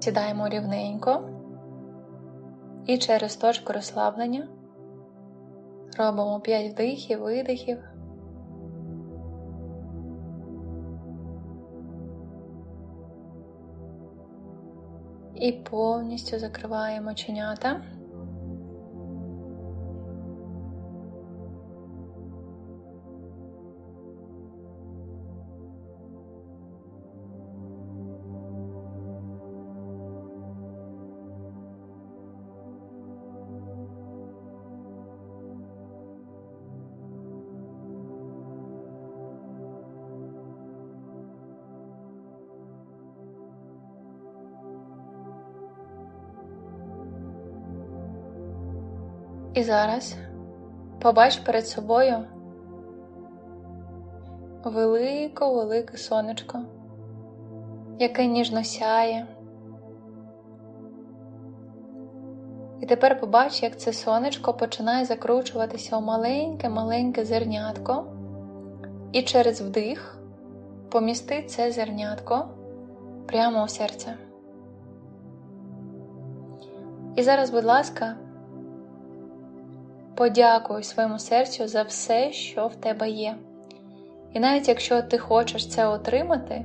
Сідаємо рівненько і через точку розслаблення робимо 5 вдихів, видихів. І повністю закриваємо чинята. І зараз побач перед собою велике-велике сонечко, яке ніжно сяє. І тепер побач, як це сонечко починає закручуватися у маленьке-маленьке зернятко, і через вдих помісти це зернятко прямо у серце. І зараз, будь ласка, подякуй своєму серцю за все, що в тебе є. І навіть якщо ти хочеш це отримати,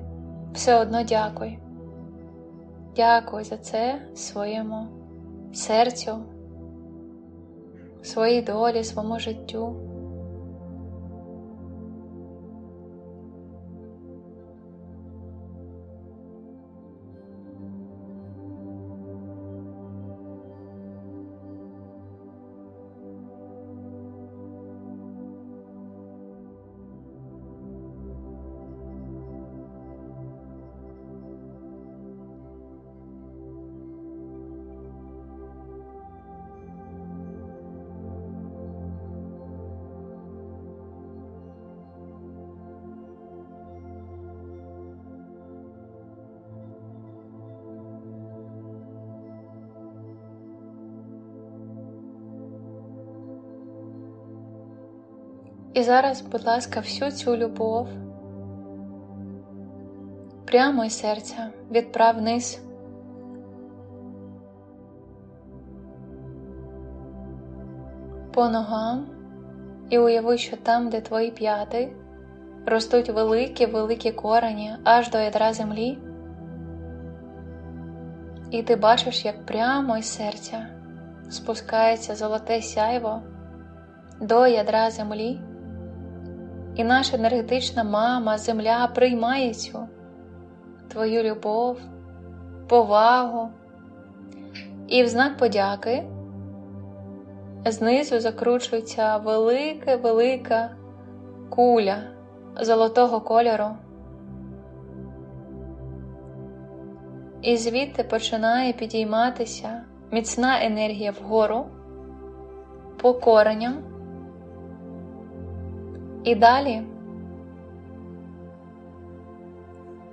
все одно дякуй. Дякуй за це своєму серцю, своїй долі, своєму життю. І зараз, будь ласка, всю цю любов прямо із серця відправ вниз. По ногам і уяви, що там, де твої п'яти, ростуть великі великі корені аж до ядра землі, і ти бачиш, як прямо із серця спускається золоте сяйво до ядра землі. І наша енергетична мама, земля приймає цю твою любов, повагу. І в знак подяки знизу закручується велика-велика куля золотого кольору. І звідти починає підійматися міцна енергія вгору по кореням. І далі?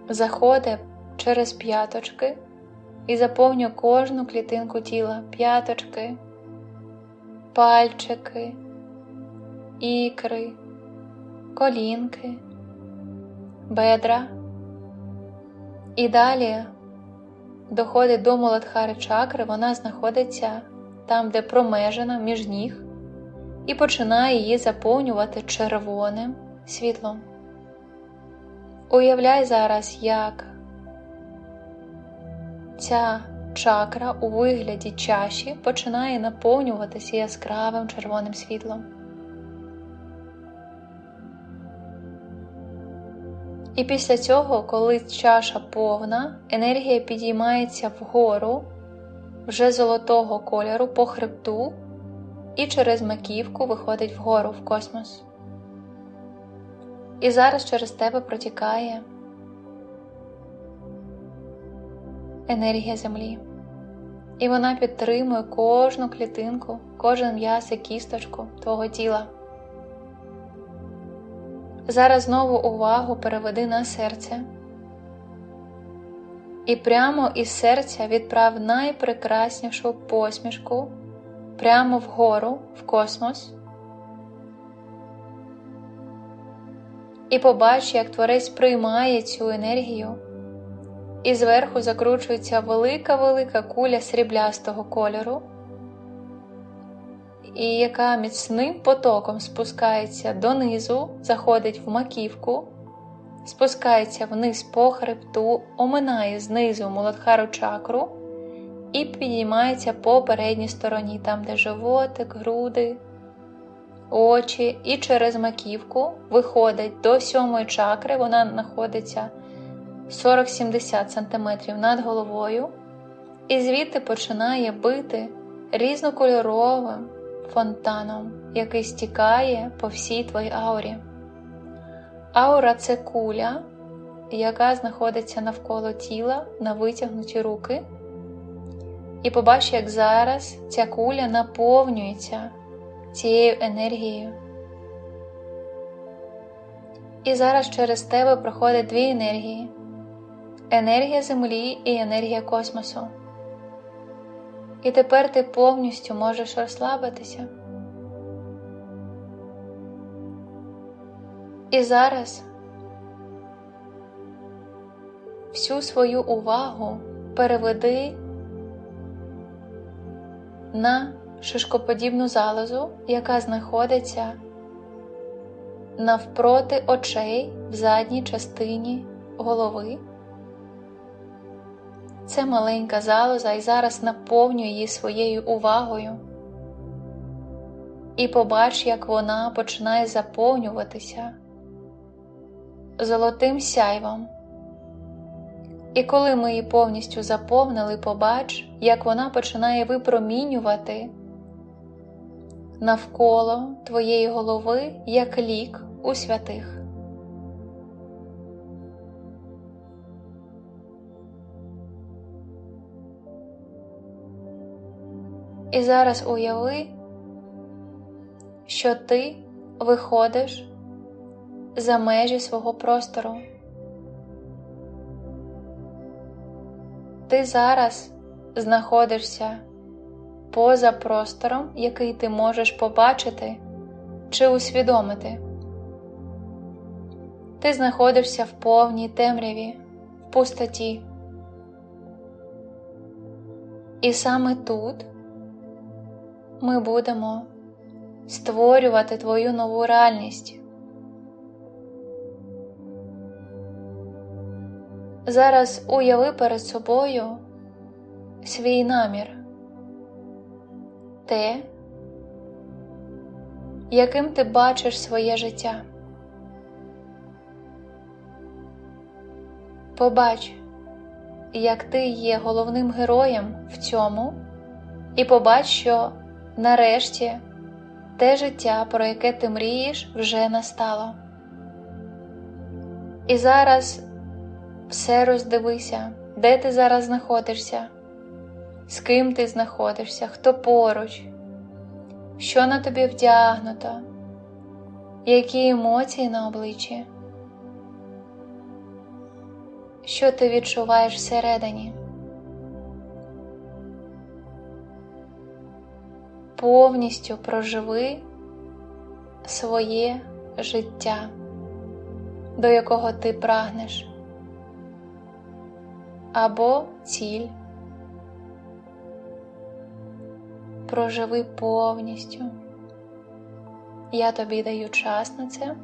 Заходить через п'яточки і заповнює кожну клітинку тіла. П'яточки, пальчики, ікри, колінки, бедра. І далі доходить до Муладхари чакри, вона знаходиться там, де промежена між ніг і починає її заповнювати червоним світлом. Уявляй зараз, як ця чакра у вигляді чаші починає наповнюватися яскравим червоним світлом. І після цього, коли чаша повна, енергія підіймається вгору вже золотого кольору по хребту і через маківку виходить вгору в космос. І зараз через тебе протікає енергія Землі. І вона підтримує кожну клітинку, кожен м'яс і кісточку твого тіла. Зараз знову увагу переведи на серце. І прямо із серця відправ найпрекраснішу посмішку прямо вгору в космос. І побач, як творець приймає цю енергію і зверху закручується велика-велика куля сріблястого кольору, і яка міцним потоком спускається донизу, заходить в маківку, спускається вниз по хребту, оминає знизу Муладхару чакру і підіймається по передній стороні, там, де животик, груди, очі, і через маківку виходить до сьомої чакри, вона знаходиться 40-70 см над головою, і звідти починає бити різнокольоровим фонтаном, який стікає по всій твоїй аурі. Аура це куля, яка знаходиться навколо тіла на витягнуті руки. І побач, як зараз ця куля наповнюється цією енергією. І зараз через тебе проходить дві енергії: енергія Землі і енергія космосу. І тепер ти повністю можеш розслабитися. І зараз всю свою увагу переведи на шишкоподібну залозу, яка знаходиться навпроти очей в задній частині голови. Це маленька залоза і зараз наповнює її своєю увагою. І побач, як вона починає заповнюватися золотим сяйвом. І коли ми її повністю заповнили, побач, як вона починає випромінювати навколо твоєї голови як лік у святих. І зараз уяви, що ти виходиш за межі свого простору. Ти зараз знаходишся поза простором, який ти можеш побачити чи усвідомити. Ти знаходишся в повній темряві, в пустоті. І саме тут ми будемо створювати твою нову реальність. Зараз уяви перед собою свій намір, те, яким ти бачиш своє життя. Побач, як ти є головним героєм в цьому, і побач, що нарешті те життя, про яке ти мрієш, вже настало. І зараз все роздивися, де ти зараз знаходишся, з ким ти знаходишся, хто поруч, що на тобі вдягнуто, які емоції на обличчі, що ти відчуваєш всередині. Повністю проживи своє життя, до якого ти прагнеш або ціль. Проживи повністю. Я тобі даю час на це.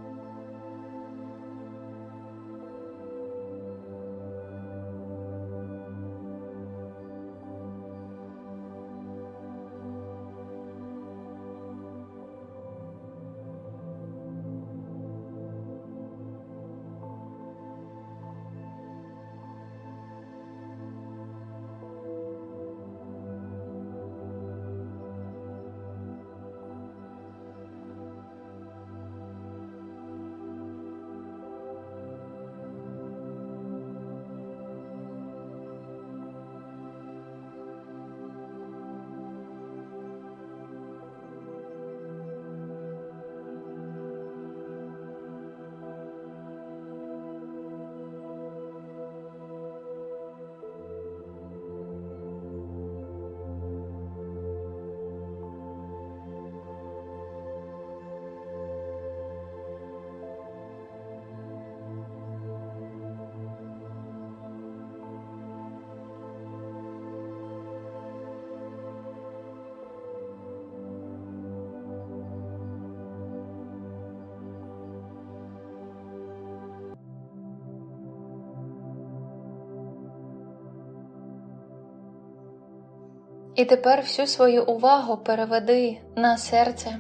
І тепер всю свою увагу переведи на серце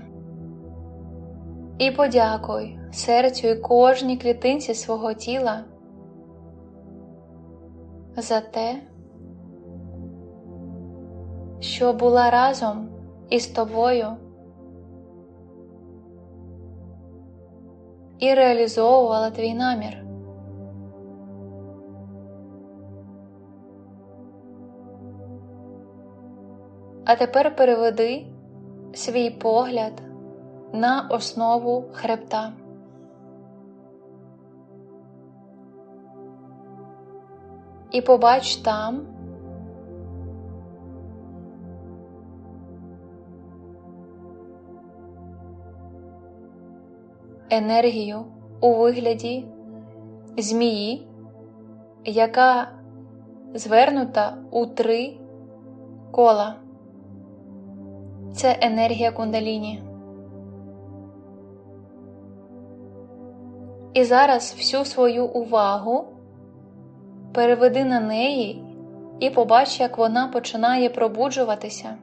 і подякуй серцю і кожній клітинці свого тіла за те, що була разом із тобою і реалізовувала твій намір. А тепер переведи свій погляд на основу хребта. І побач там енергію у вигляді змії, яка звернута у три кола. Це енергія кундаліні. І зараз всю свою увагу переведи на неї і побач, як вона починає пробуджуватися.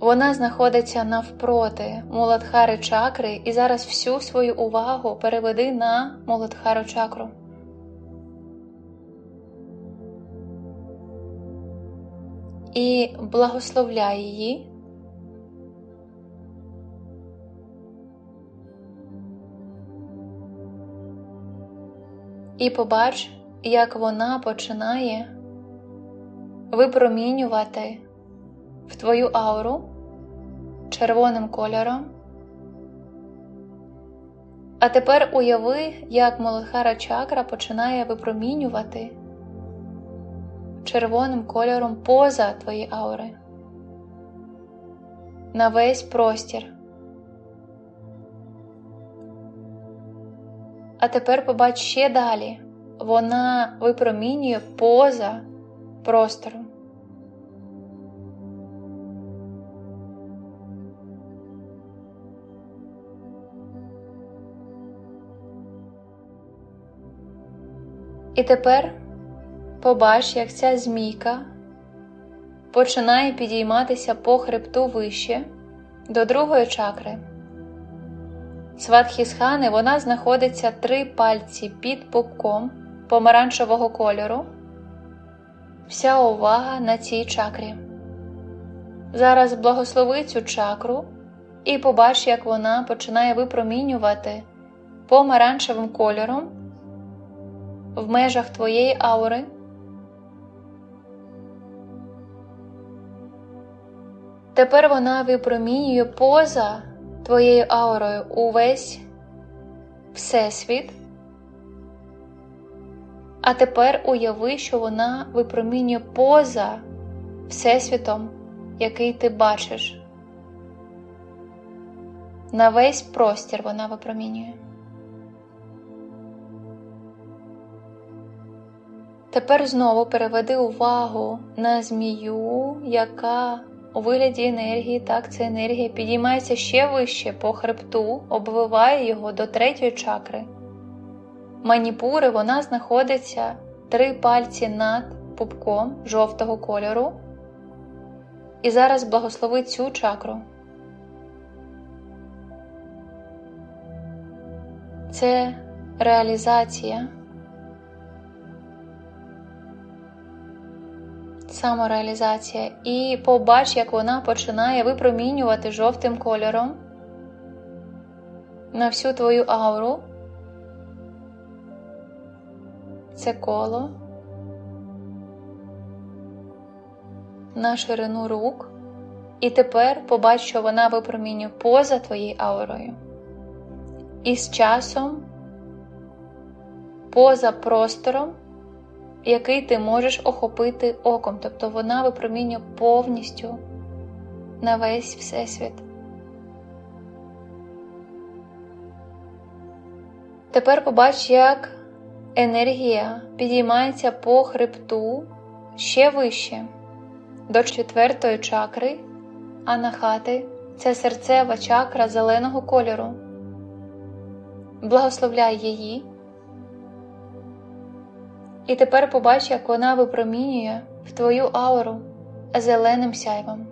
Вона знаходиться навпроти Муладхари чакри, і зараз всю свою увагу переведи на Муладхару чакру. І благословляй її. І побач, як вона починає випромінювати в твою ауру червоним кольором. А тепер уяви, як Молохара чакра починає випромінювати червоним кольором поза твої аури на весь простір. А тепер побач ще далі. Вона випромінює поза простором. І тепер побач, як ця змійка починає підійматися по хребту вище до другої чакри. Сватхісхани вона знаходиться три пальці під пупком помаранчевого кольору. Вся увага на цій чакрі. Зараз благослови цю чакру і побач, як вона починає випромінювати помаранчевим кольором в межах твоєї аури. Тепер вона випромінює поза твоєю аурою увесь Всесвіт. А тепер уяви, що вона випромінює поза Всесвітом, який ти бачиш. На весь простір вона випромінює. Тепер знову переведи увагу на змію, яка у вигляді енергії, так, ця енергія підіймається ще вище по хребту, обвиває його до третьої чакри. Маніпури вона знаходиться три пальці над пупком жовтого кольору. І зараз благослови цю чакру. Це реалізація. Самореалізація, і побач, як вона починає випромінювати жовтим кольором на всю твою ауру. Це коло на ширину рук. І тепер побач, що вона випромінює поза твоєю аурою. І з часом, поза простором, який ти можеш охопити оком, тобто вона випромінює повністю на весь Всесвіт. Тепер побач, як енергія підіймається по хребту ще вище до четвертої чакри, анахати це серцева чакра зеленого кольору. Благословляй її І тепер побач, як вона випромінює в твою ауру зеленим сяйвом.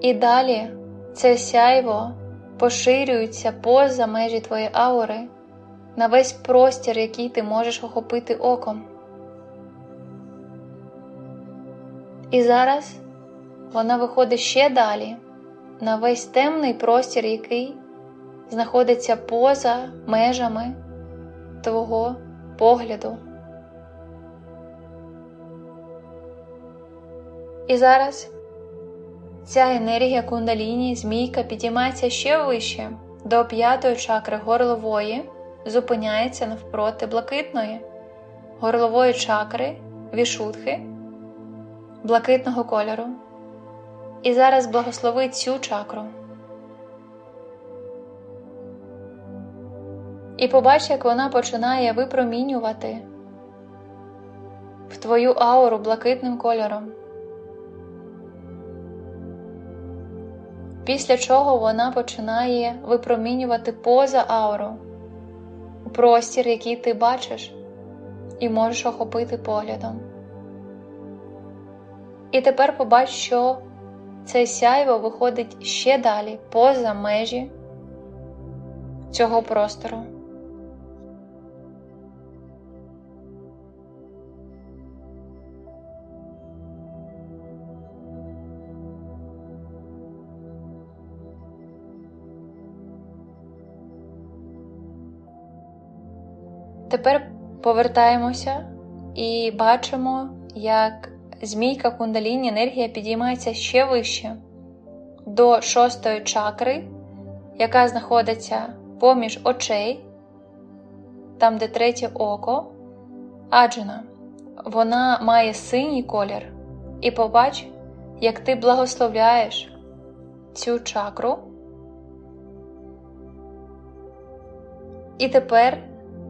І далі це сяйво поширюється поза межі твоєї аури на весь простір, який ти можеш охопити оком. І зараз вона виходить ще далі на весь темний простір, який знаходиться поза межами твого погляду. І зараз ця енергія кундаліні, змійка підіймається ще вище до п'ятої чакри горлової, зупиняється навпроти блакитної, горлової чакри, вішутхи, блакитного кольору. І зараз благослови цю чакру. І побач, як вона починає випромінювати в твою ауру блакитним кольором. Після чого вона починає випромінювати поза ауру у простір, який ти бачиш, і можеш охопити поглядом. І тепер побач, що це сяйво виходить ще далі, поза межі цього простору. Тепер повертаємося і бачимо, як змійка кундаліні енергія підіймається ще вище до шостої чакри, яка знаходиться поміж очей, там, де третє око, аджина. Вона має синій колір. І побач, як ти благословляєш цю чакру. І тепер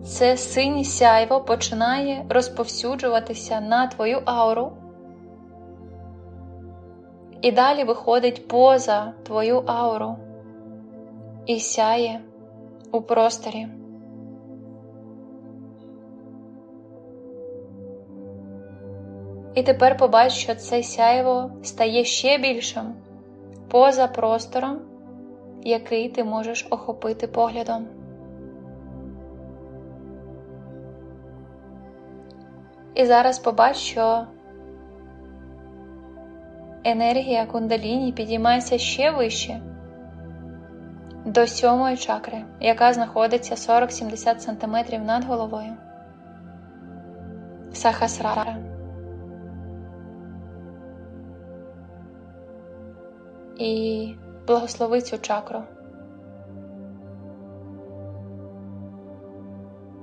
це синє сяйво починає розповсюджуватися на твою ауру і далі виходить поза твою ауру і сяє у просторі. І тепер побач, що це сяйво стає ще більшим поза простором, який ти можеш охопити поглядом. І зараз побач, що енергія кундаліні підіймається ще вище до сьомої чакри, яка знаходиться 40-70 см над головою. Сахасрара. І благослови цю чакру.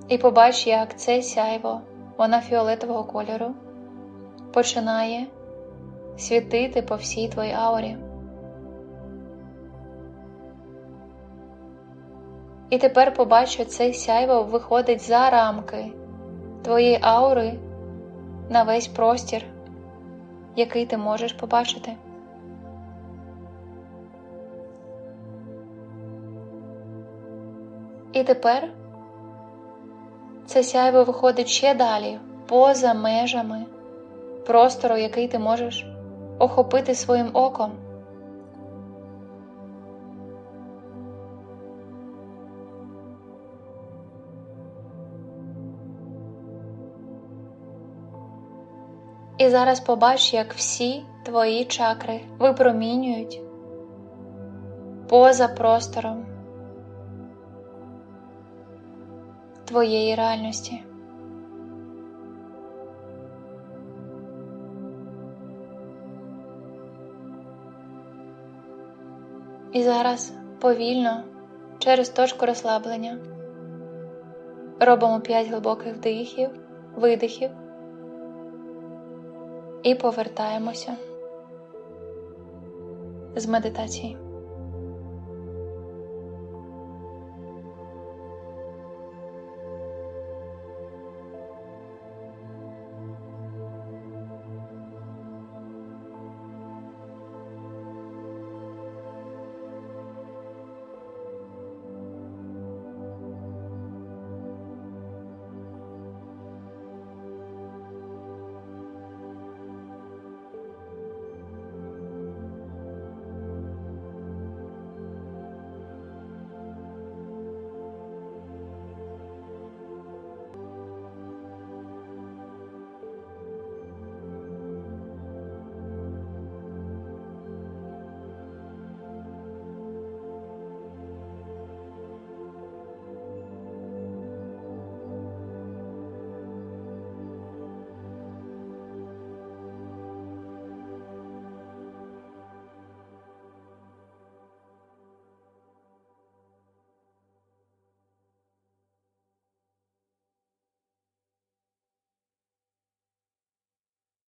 І побач, як це сяйво, вона фіолетового кольору, починає світити по всій твоїй аурі. І тепер побач, що цей сяйво виходить за рамки твоєї аури на весь простір, який ти можеш побачити. І тепер це сяйво виходить ще далі, поза межами простору, який ти можеш охопити своїм оком. І зараз побач, як всі твої чакри випромінюють поза простором твоєї реальності. І зараз повільно через точку розслаблення робимо 5 глибоких вдихів, видихів і повертаємося з медитації.